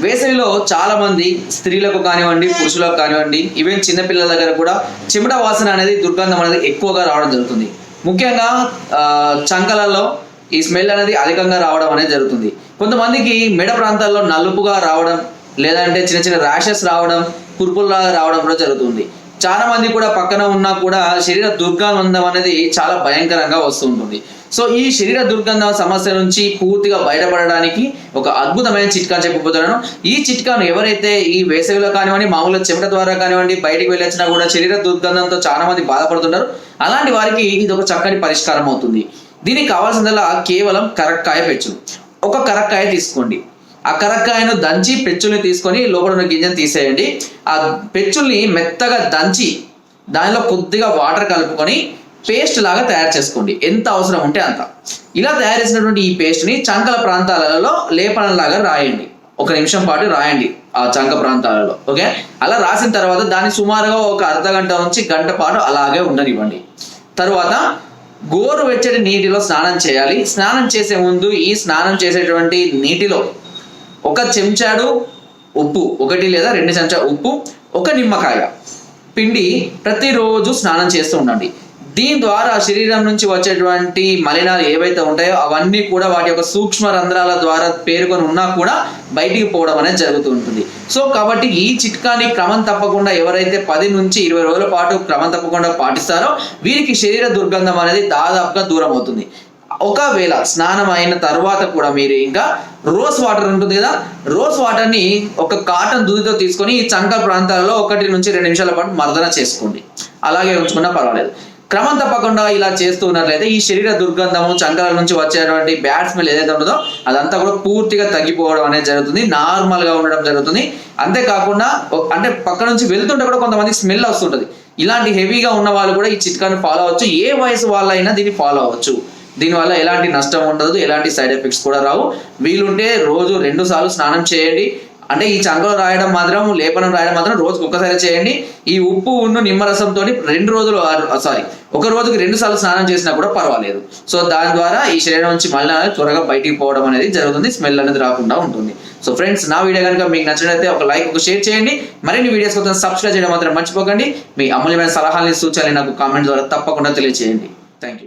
వేసవిలో చాలా మంది స్త్రీలకు కానివ్వండి పురుషులకు కానివ్వండి ఈవెన్ చిన్నపిల్లల దగ్గర కూడా చెమట వాసన అనేది దుర్గంధం అనేది ఎక్కువగా రావడం జరుగుతుంది. ముఖ్యంగా చంకలలో ఈ స్మెల్ అనేది అధికంగా రావడం అనేది జరుగుతుంది. కొంతమందికి మెడ ప్రాంతాల్లో నలుపుగా రావడం లేదంటే చిన్న చిన్న ర్యాషెస్ రావడం కురుపుల్లాగా రావడం కూడా జరుగుతుంది. చాలా మంది కూడా పక్కన ఉన్నా కూడా శరీర దుర్గంధం అనేది చాలా భయంకరంగా వస్తుంటుంది సో ఈ శరీర దుర్గంధం సమస్య నుంచి పూర్తిగా బయటపడడానికి ఒక అద్భుతమైన చిట్కా చెప్పబోతున్నాను. ఈ చిట్కాను ఎవరైతే ఈ వేసవిలో కానివ్వండి మామూలుగా చెమట ద్వారా కానివ్వండి బయటికి వెళ్ళొచ్చినా కూడా శరీర దుర్గంధంతో చాలా మంది బాధపడుతుంటారు. అలాంటి వారికి ఇది ఒక చక్కని పరిష్కారం అవుతుంది. దీనికి కావాల్సిందల్లా కేవలం కరక్కాయ పెచ్చు ఒక కరక్కాయ తీసుకోండి. ఆ కరక్కాయను దంచి పెచ్చుల్ని తీసుకొని లోపల ఉన్న గింజను తీసేయండి. ఆ పెచ్చుల్ని మెత్తగా దంచి దానిలో కొద్దిగా వాటర్ కలుపుకొని పేస్ట్ లాగా తయారు చేసుకోండి. ఎంత అవసరం ఉంటే అంత. ఇలా తయారు చేసినటువంటి ఈ పేస్ట్ని చంకల ప్రాంతాలలో లేపనలాగా రాయండి. ఒక నిమిషం పాటు రాయండి ఆ చంక ప్రాంతాలలో. ఓకే? అలా రాసిన తర్వాత దాన్ని సుమారుగా ఒక అర్ధ గంట నుంచి గంట పాటు అలాగే ఉండనివ్వండి. తర్వాత గోరు వెచ్చటి నీటిలో స్నానం చేయాలి. స్నానం చేసే ముందు ఈ స్నానం చేసేటువంటి నీటిలో ఒక చెంచాడు ఉప్పు ఒకటి లేదా రెండు చెంచా ఉప్పు ఒక నిమ్మకాయ పిండి ప్రతిరోజు స్నానం చేస్తూ ఉండండి. దీని ద్వారా శరీరం నుంచి వచ్చేటువంటి మలినాలు ఏవైతే ఉంటాయో అవన్నీ కూడా వాటి యొక్క సూక్ష్మ రంధ్రాల ద్వారా పేరుకొని ఉన్నా కూడా బయటికి పోవడం అనేది జరుగుతూ ఉంటుంది. సో కాబట్టి ఈ చిట్కాని క్రమం తప్పకుండా ఎవరైతే పది నుంచి ఇరవై రోజుల పాటు క్రమం తప్పకుండా పాటిస్తారో వీరికి శరీర దుర్గంధం అనేది దాదాపుగా దూరం అవుతుంది. ఒకవేళ స్నానం అయిన తర్వాత కూడా మీరు ఇంకా రోజ్ వాటర్ ఉంటుంది కదా రోజ్ వాటర్ని ఒక కాటన్ దూదితో తీసుకొని ఈ చంక ప్రాంతాలలో ఒకటి నుంచి రెండు నిమిషాల పాటు మర్దన చేసుకోండి. అలాగే ఉంచుకున్నా పర్వాలేదు. క్రమం తప్పకుండా ఇలా చేస్తూ ఉన్నట్లయితే ఈ శరీర దుర్గంధము చంకల నుంచి వచ్చేటువంటి బ్యాడ్ స్మెల్ ఏదైతే ఉంటుందో అదంతా కూడా పూర్తిగా తగ్గిపోవడం అనేది జరుగుతుంది నార్మల్గా ఉండడం జరుగుతుంది. అంతేకాకుండా అంటే పక్క నుంచి వెళ్తుంటే కూడా కొంతమందికి స్మెల్ వస్తుంటది. ఇలాంటి హెవీగా ఉన్న వాళ్ళు కూడా ఈ చిట్కాని ఫాలో అవ్వచ్చు. ఏ వయసు వాళ్ళైనా దీన్ని ఫాలో అవ్వచ్చు. దీనివల్ల ఎలాంటి నష్టం ఉండదు ఎలాంటి సైడ్ ఎఫెక్ట్స్ కూడా రావు. వీలుంటే రోజు రెండు సార్లు స్నానం చేయండి. అంటే ఈ చంకలో రాయడం మాత్రం లేపనం రాయడం మాత్రం రోజుకు ఒక్కసారి చేయండి. ఈ ఉప్పు ఉన్న నిమ్మరసంతో రెండు రోజులు సారీ ఒక రోజుకి రెండు సార్లు స్నానం చేసినా కూడా పర్వాలేదు. సో దాని ద్వారా ఈ శరీరం నుంచి మళ్ళీ త్వరగా బయటికి పోవడం అనేది జరుగుతుంది స్మెల్ అనేది రాకుండా ఉంటుంది. సో ఫ్రెండ్స్ నా వీడియో కనుక మీకు నచ్చినట్లయితే ఒక లైక్ ఒక షేర్ చేయండి. మరిన్ని వీడియోస్ కోసం సబ్స్క్రైబ్ చేయడం మాత్రం మర్చిపోకండి. మీ అమూల్యమైన సలహాలని సూచనలు నాకు కామెంట్ ద్వారా తప్పకుండా తెలియజేయండి థ్యాంక్ యూ